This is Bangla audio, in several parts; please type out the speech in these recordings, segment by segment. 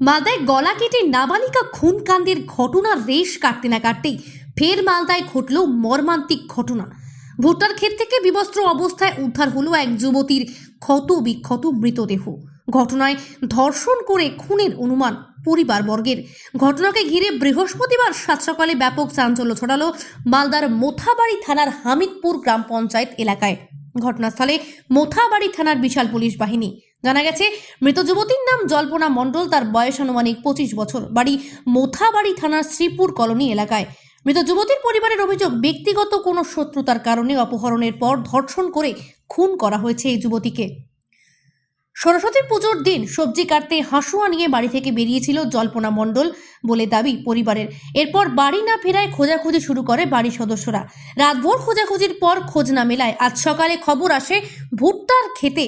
মালদায় গলা কেটে নাবালিকা খুন কাণ্ডের ঘটনার রেশ কাটতে না কাটতেই ফের মালদায় ঘটল মর্মান্তিক ঘটনা। ভুট্টার ক্ষেত থেকে বিবস্ত্র অবস্থায় উদ্ধার হলো এক যুবতীর ক্ষত বিক্ষত মৃতদেহ। ঘটনায় ধর্ষণ করে খুনের অনুমান পরিবারবর্গের। ঘটনাকে ঘিরে বৃহস্পতিবার সাত সকালে ব্যাপক চাঞ্চল্য ছড়ালো মালদার মোথাবাড়ি থানার হামিদপুর গ্রাম পঞ্চায়েত এলাকায়। ঘটনাস্থলে মোথাবাড়ি থানার বিশাল পুলিশ বাহিনী জানা গেছে, মৃত যুবতীর নাম জল্পনা মণ্ডল, তার বয়স আনুমানিক পঁচিশ বছর। বাড়ি মোথাবাড়ি থানার শ্রীপুর কলোনি এলাকায়। মৃত যুবতীর পরিবারের অভিযোগ, ব্যক্তিগত কোনো শত্রুতার কারণে অপহরণের পর ধর্ষণ করে খুন করা হয়েছে এই যুবতীকে। সরস্বতী পুজোর দিন সবজি কাটতে হাঁসুয়া নিয়ে বাড়ি থেকে বেরিয়েছিল জল্পনা মণ্ডল বলে দাবি পরিবারের। এরপর বাড়ি না ফেরায় খোঁজাখুঁজি শুরু করে বাড়ির সদস্যরা। রাতভর খোঁজাখুঁজির পর খোঁজ না মেলায় আজ সকালে খবর আসে, ভুট্টার খেতে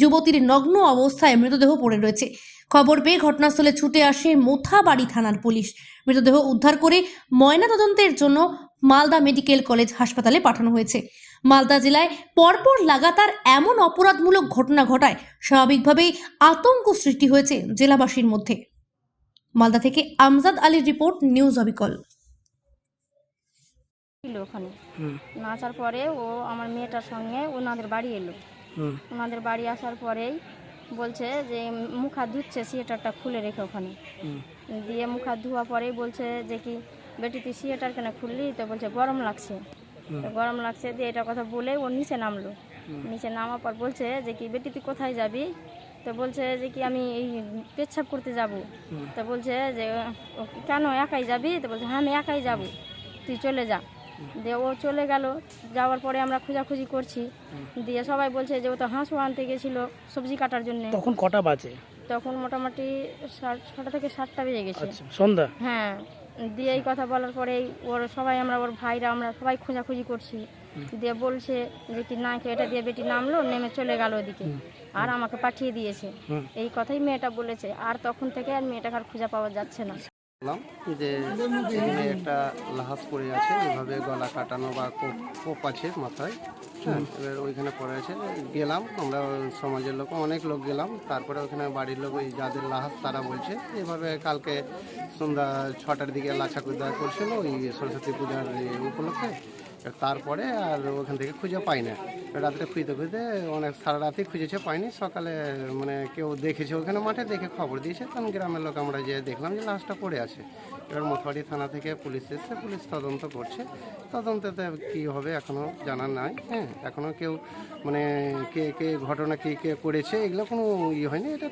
যুবতীর নগ্ন অবস্থায় মৃতদেহ পড়ে রয়েছে। খবর পেয়ে ঘটনাস্থলে ছুটে আসে মোথাবাড়ি থানার পুলিশ। মৃতদেহ উদ্ধার করে ময়নাতদন্তের জন্য মালদা মেডিকেল কলেজ হাসপাতালে পাঠানো হয়েছে। মালদা জেলায় পরপর লাগাতার এমন অপরাধমূলক ঘটনা ঘটায় স্বাভাবিকভাবেই আতঙ্ক সৃষ্টি হয়েছে জেলাবাসীর মধ্যে। মালদা থেকে আমজাদ আলীর রিপোর্ট নিউজ অবিকল। ছিল ওখানে। নাচার পরে ও আমার মেয়েটার সঙ্গে ওনাদের বাড়ি এলো। ওনাদের বাড়ি আসার পরেই বলছে যে মুখ হাত ধুচ্ছে সিয়েটারটা খুলে রেখে ওখানে। দিয়ে মুখ হাত ধোয়া পরেই বলছে যে কি বেটি তুই সিয়েটার কেন খুললি? তো বলছে গরম লাগছে। তো গরম লাগছে দিয়ে এটা কথা বলে ও নিচে নামলো। নিচে নামার পর বলছে যে কি বেটি তুই কোথায় যাবি? তো বলছে যে কি আমি এই পেচ্ছাপ করতে যাব। তো বলছে যে ও কেন একাই যাবি? তো বলছে হ্যাঁ আমি একাই যাব। তুই চলে যা। দিয়ে ও চলে গেল যাওয়ার পরে আমরা খোঁজাখুঁজি করছি। দিয়ে সবাই বলছে যে ও তো হাঁসও আনতে গেছিল সবজি কাটার জন্য। তখন কটা বাজে? তখন মোটামুটি ছটা থেকে সাতটা বেজে গেছে। আচ্ছা সন্ধ্যা? হ্যাঁ দিয়ে এই কথা বলার পরেই ওর সবাই আমরা ওর ভাইরা আমরা সবাই খোঁজাখুঁজি করছি। দিয়ে বলছে যে কি না এটা দিয়ে বেটি নামলো নেমে চলে গেল ওদিকে। আর আমাকে পাঠিয়ে দিয়েছে। এই কথাই মেয়েটা বলেছে। আর তখন থেকে আর মেয়েটাকে আর খুঁজে পাওয়া যাচ্ছে না। বললাম যে এখানে একটা লাহাজ পড়ে আছে ওইভাবে গলা কাটানো বা কোপ কোপ আছে মাথায়। হ্যাঁ এবার ওইখানে পড়ে আছে গেলাম আমরা সমাজের লোক অনেক লোক গেলাম তারপরে ওখানে বাড়ির লোক ওই যাদের লাহাজ তারা বলছে এভাবে কালকে সন্ধ্যা ছটার দিকে লাচা কুদা করছিল ওই সরস্বতী পূজার উপলক্ষে। তারপরে আর ওখান থেকে খুঁজে পাই না রাত্রে খুঁজতে খুঁজতে অনেক সারা রাতেই খুঁজেছে, পাইনি। সকালে মানে কেউ দেখেছে ওখানে মাঠে, দেখে খবর দিয়েছে। তখন গ্রামের লোক আমরা যে দেখলাম যে লাশটা পড়ে আছে। এবার মথুয়ারি থানা থেকে পুলিশ এসছে, পুলিশ তদন্ত করছে। তদন্ততে কী হবে এখনও জানা নাই। হ্যাঁ এখনও কেউ মানে কে কে, ঘটনা কে কে করেছে, এগুলো কোনো ইয়ে হয়নি। এটা